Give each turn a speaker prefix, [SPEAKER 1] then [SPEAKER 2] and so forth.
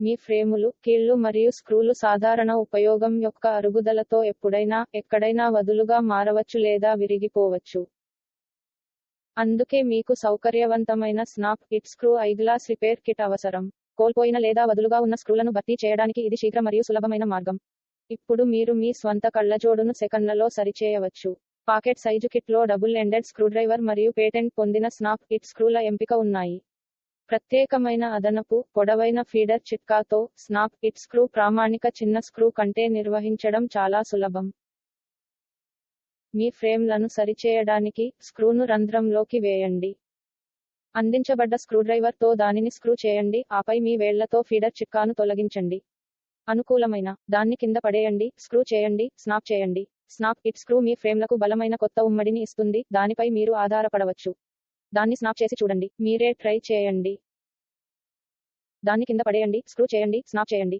[SPEAKER 1] మీ ఫ్రేములు కీళ్ళు మరియు స్క్రూలు సాధారణ ఉపయోగం యొక్క అరుగుదలతో ఎప్పుడైనా ఎక్కడైనా వదులుగా మారవచ్చు లేదా విరిగిపోవచ్చు. అందుకే మీకు సౌకర్యవంతమైన snap kit screw eyeglass repair kit అవసరం. కోల్పోయిన లేదా వదులుగా ఉన్న స్క్రూలను భర్తీ చేయడానికి ఇది శీఘ్ర మరియు సులభమైన మార్గం. ఇప్పుడు మీరు మీ స్వంత కళ్ళజోడును సెకన్లలో సరిచేయవచ్చు. పాకెట్ సైజు కిట్లో డబుల్ ఎండెడ్ స్క్రూడ్రైవర్ మరియు పేటెంట్ పొందిన స్నాప్ కిట్ స్క్రూల ఎంపిక ఉన్నాయి. ప్రత్యేకమైన అదనపు పొడవైన ఫీడర్ చిట్కాతో స్నాప్ ఇట్ స్క్రూ ప్రామాణిక చిన్న స్క్రూ కంటే నిర్వహించడం చాలా సులభం. మీ ఫ్రేమ్లను సరిచేయడానికి స్క్రూను రంధ్రంలోకి వేయండి. అందించబడ్డ స్క్రూడ్రైవర్తో దానిని స్క్రూ చేయండి ఆపై మీ వేళ్ళతో ఫీడర్ చిట్కాను తొలగించండి. అనుకూలమైన దాన్ని కింద పడేయండి స్క్రూ చేయండి స్నాప్ చేయండి. స్నాప్ ఇట్ స్క్రూ మీ ఫ్రేమ్లకు బలమైన కొత్త ఉమ్మడిని ఇస్తుంది దానిపై మీరు ఆధారపడవచ్చు. దాన్ని స్నాప్ చేసి చూడండి మీరే ట్రై చేయండి. దాన్ని కింద పడేయండి స్క్రూ చేయండి స్నాప్ చేయండి.